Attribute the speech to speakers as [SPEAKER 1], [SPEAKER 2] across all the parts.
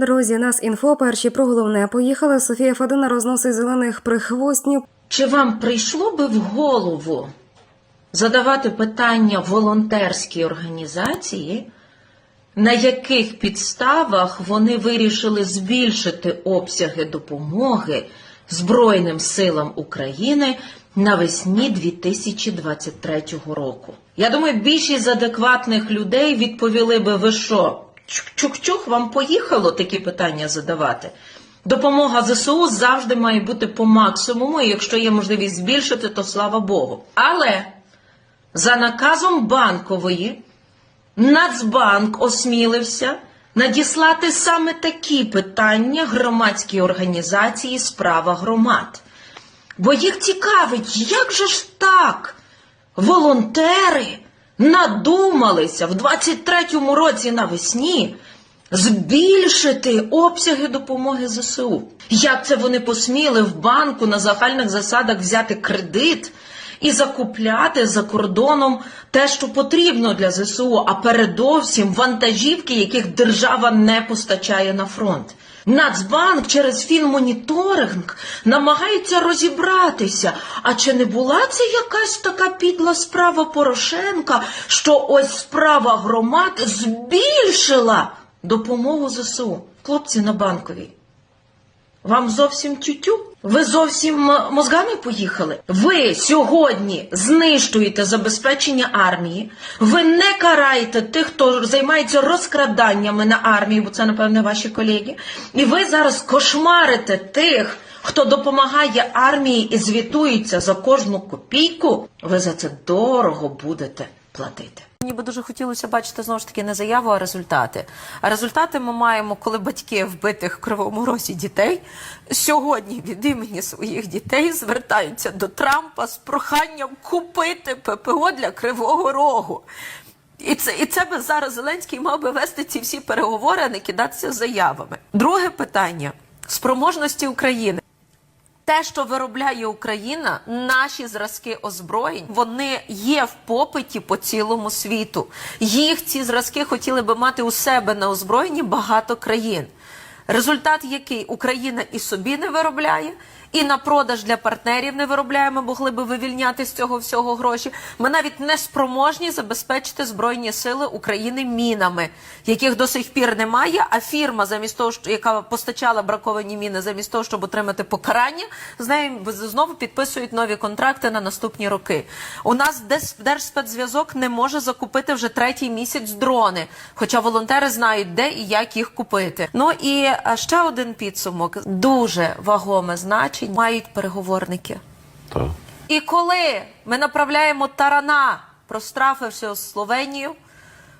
[SPEAKER 1] Друзі, нас інфо перші про головне поїхали. Софія Федина розносить зелених прихвостнів.
[SPEAKER 2] Чи вам прийшло би в голову задавати питання волонтерській організації, на яких підставах вони вирішили збільшити обсяги допомоги Збройним силам України навесні 2023 року? Я думаю, більшість адекватних людей відповіли би, ви що, чух-чух, вам поїхало такі питання задавати? Допомога ЗСУ завжди має бути по максимуму, і якщо є можливість збільшити, то слава Богу. Але за наказом банкової Нацбанк осмілився надіслати саме такі питання громадській організації Справа громад. Бо їх цікавить, як же ж так? Волонтери надумалися в 23-му році навесні збільшити обсяги допомоги ЗСУ. Як це вони посміли в банку на загальних засадах взяти кредит і закупляти за кордоном те, що потрібно для ЗСУ, а передовсім вантажівки, яких держава не постачає на фронт. Нацбанк через фінмоніторинг намагається розібратися. А чи не була це якась така підла справа Порошенка, що ось справа громад збільшила допомогу ЗСУ? Хлопці на банковій. Вам зовсім тютю? Ви зовсім мозгами поїхали? Ви сьогодні знищуєте забезпечення армії. Ви не караєте тих, хто займається розкраданнями на армії, бо це, напевне, ваші колеги. І ви зараз кошмарите тих, хто допомагає армії і звітується за кожну копійку. Ви за це дорого будете платити.
[SPEAKER 3] Мені би дуже хотілося бачити знову ж таки не заяву, а результати. А результати ми маємо, коли батьки вбитих в кривому розі дітей сьогодні від імені своїх дітей звертаються до Трампа з проханням купити ППО для Кривого Рогу. І це, і це би зараз Зеленський мав би вести ці всі переговори, а не кидатися заявами. Друге питання спроможності України. Те, що виробляє Україна, наші зразки озброєнь, вони є в попиті по цілому світу. Їх ці зразки хотіли би мати у себе на озброєнні багато країн. Результат який Україна і собі не виробляє, і на продаж для партнерів не виробляє. Ми могли би вивільняти з цього всього гроші. Ми навіть не спроможні забезпечити збройні сили України мінами, яких до сих пір немає. А фірма, замість того, яка постачала браковані міни, замість того, щоб отримати покарання, з нею знову підписують нові контракти на наступні роки. У нас Держспецзв'язок не може закупити вже третій місяць дрони, хоча волонтери знають, де і як їх купити. Ну і а, ще один підсумок: дуже вагоме значення мають переговорники.
[SPEAKER 4] Так.
[SPEAKER 3] І коли ми направляємо тарана, прострафивши Словенію,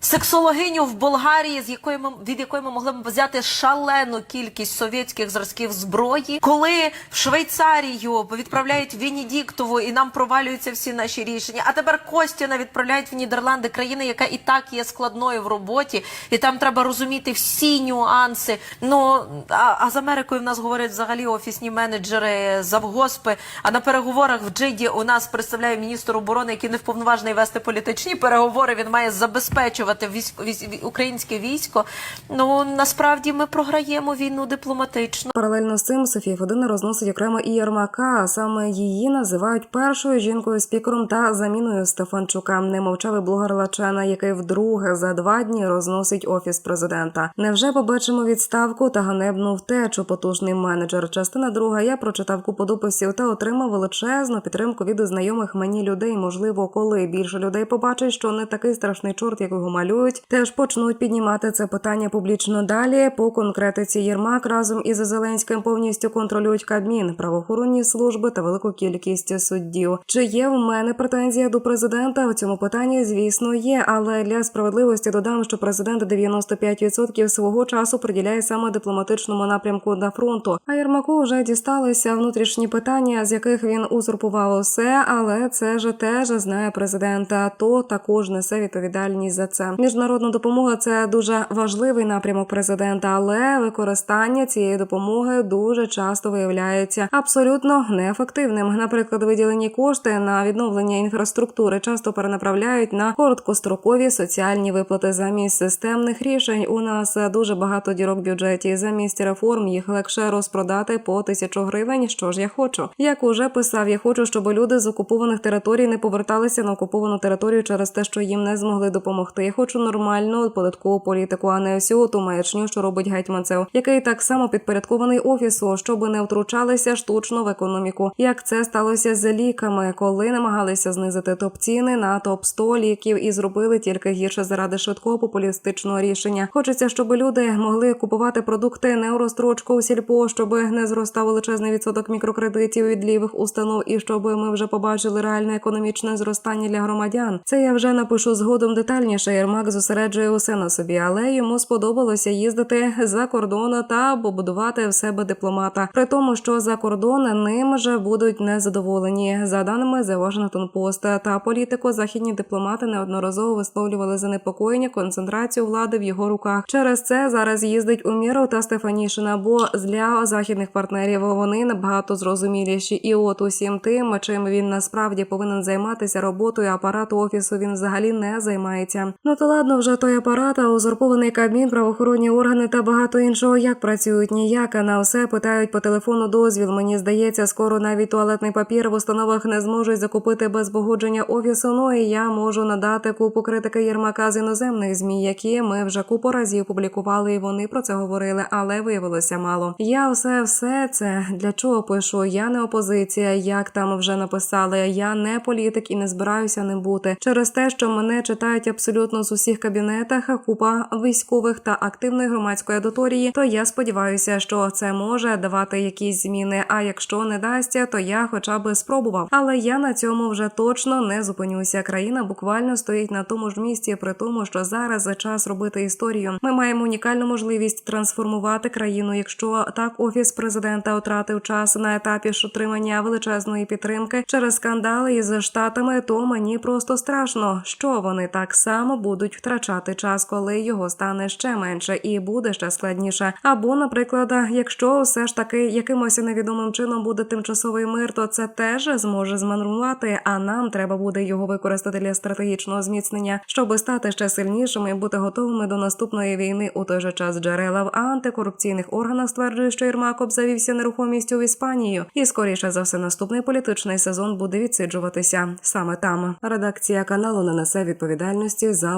[SPEAKER 3] сексологиню в Болгарії, з якої ми від якої ми могли б взяти шалену кількість совєтських зразків зброї, коли в Швейцарію відправляють Венедіктову і нам провалюються всі наші рішення. А тепер Костіна відправляють в Нідерланди, країна, яка і так є складною в роботі, і там треба розуміти всі нюанси. Ну а, а з Америкою в нас говорять взагалі офісні менеджери, завгоспи. А на переговорах в Джиді у нас представляє міністр оборони, який не вповноважений вести політичні переговори. Він має забезпечувати військ, військ, українське військо. Ну насправді ми програємо війну дипломатично.
[SPEAKER 1] Паралельно з цим Софія Федина розносить окремо і Єрмака. Саме її називають першою жінкою спікером та заміною Стефанчука. Не мовчали блогер Лачена, який вдруге за два дні розносить офіс президента. Невже побачимо відставку та ганебну втечу? Потужний менеджер. Частина друга. Я прочитав купу дописів та отримав величезну підтримку від знайомих мені людей. Можливо, коли більше людей побачить, що не такий страшний чорт, як його малюють, теж почнуть піднімати це питання публічно далі. По конкретиці Єрмак разом із Зеленським повністю контролюють Кабмін, правоохоронні служби та велику кількість суддів. Чи є в мене претензія до президента? В цьому питанні, звісно, є. Але для справедливості додам, що президент 95% свого часу приділяє саме дипломатичному напрямку на фронту. А Єрмаку вже дісталися внутрішні питання, з яких він узурпував усе. Але це ж теж знає президента. То також несе відповідальність за це. Міжнародна допомога це дуже важливий напрямок президента, але використання цієї допомоги дуже часто виявляється абсолютно неефективним. Наприклад, виділені кошти на відновлення інфраструктури часто перенаправляють на короткострокові соціальні виплати замість системних рішень. У нас дуже багато дірок в бюджеті. Замість реформ їх легше розпродати по тисячу гривень. Що ж я хочу? Як уже писав, я хочу, щоб люди з окупованих територій не поверталися на окуповану територію через те, що їм не змогли допомогти. Хочу нормальну податкову політику, а не всю ту маячню, що робить гетьманцев, який так само підпорядкований офісу, щоб не втручалися штучно в економіку. Як це сталося з ліками, коли намагалися знизити топ ціни на топ 100 ліків і зробили тільки гірше заради швидкого популістичного рішення. Хочеться, щоб люди могли купувати продукти не у розстрочку у сільпо, щоб не зростав величезний відсоток мікрокредитів від лівих установ, і щоб ми вже побачили реальне економічне зростання для громадян. Це я вже напишу згодом детальніше. Єрмак зосереджує усе на собі, але йому сподобалося їздити за кордон та побудувати в себе дипломата. При тому, що за кордон ним же будуть незадоволені. За даними The Washington Post та політико, західні дипломати неодноразово висловлювали занепокоєння концентрацію влади в його руках. Через це зараз їздить у Міру та Стефанішина, бо для західних партнерів вони набагато зрозуміліші. І от усім тим, чим він насправді повинен займатися роботою апарату офісу, він взагалі не займається. Ну то ладно, вже той апарат, а узурпований кабмін, правоохоронні органи та багато іншого як працюють ніяк, а на все питають по телефону дозвіл. Мені здається, скоро навіть туалетний папір в установах не зможуть закупити без погодження офісу. Ну і я можу надати купу критики Єрмака з іноземних змі, які ми вже купу разів публікували, і вони про це говорили, але виявилося мало. Я все, все це для чого пишу? Я не опозиція, як там вже написали. Я не політик і не збираюся ним бути через те, що мене читають абсолютно з усіх кабінетах, купа військових та активної громадської аудиторії. То я сподіваюся, що це може давати якісь зміни. А якщо не дасть, то я хоча б спробував. Але я на цьому вже точно не зупинюся. Країна буквально стоїть на тому ж місці, при тому, що зараз за час робити історію. Ми маємо унікальну можливість трансформувати країну. Якщо так офіс президента втратив час на етапі ж отримання величезної підтримки через скандали із штатами, то мені просто страшно, що вони так само будуть втрачати час, коли його стане ще менше і буде ще складніше. Або, наприклад, якщо все ж таки якимось невідомим чином буде тимчасовий мир, то це теж зможе зманрувати. А нам треба буде його використати для стратегічного зміцнення, щоб стати ще сильнішими і бути готовими до наступної війни. У той же час джерела в антикорупційних органах стверджують, що Єрмак обзавівся нерухомістю в Іспанію, і скоріше за все наступний політичний сезон буде відсиджуватися саме там. Редакція каналу не несе відповідальності за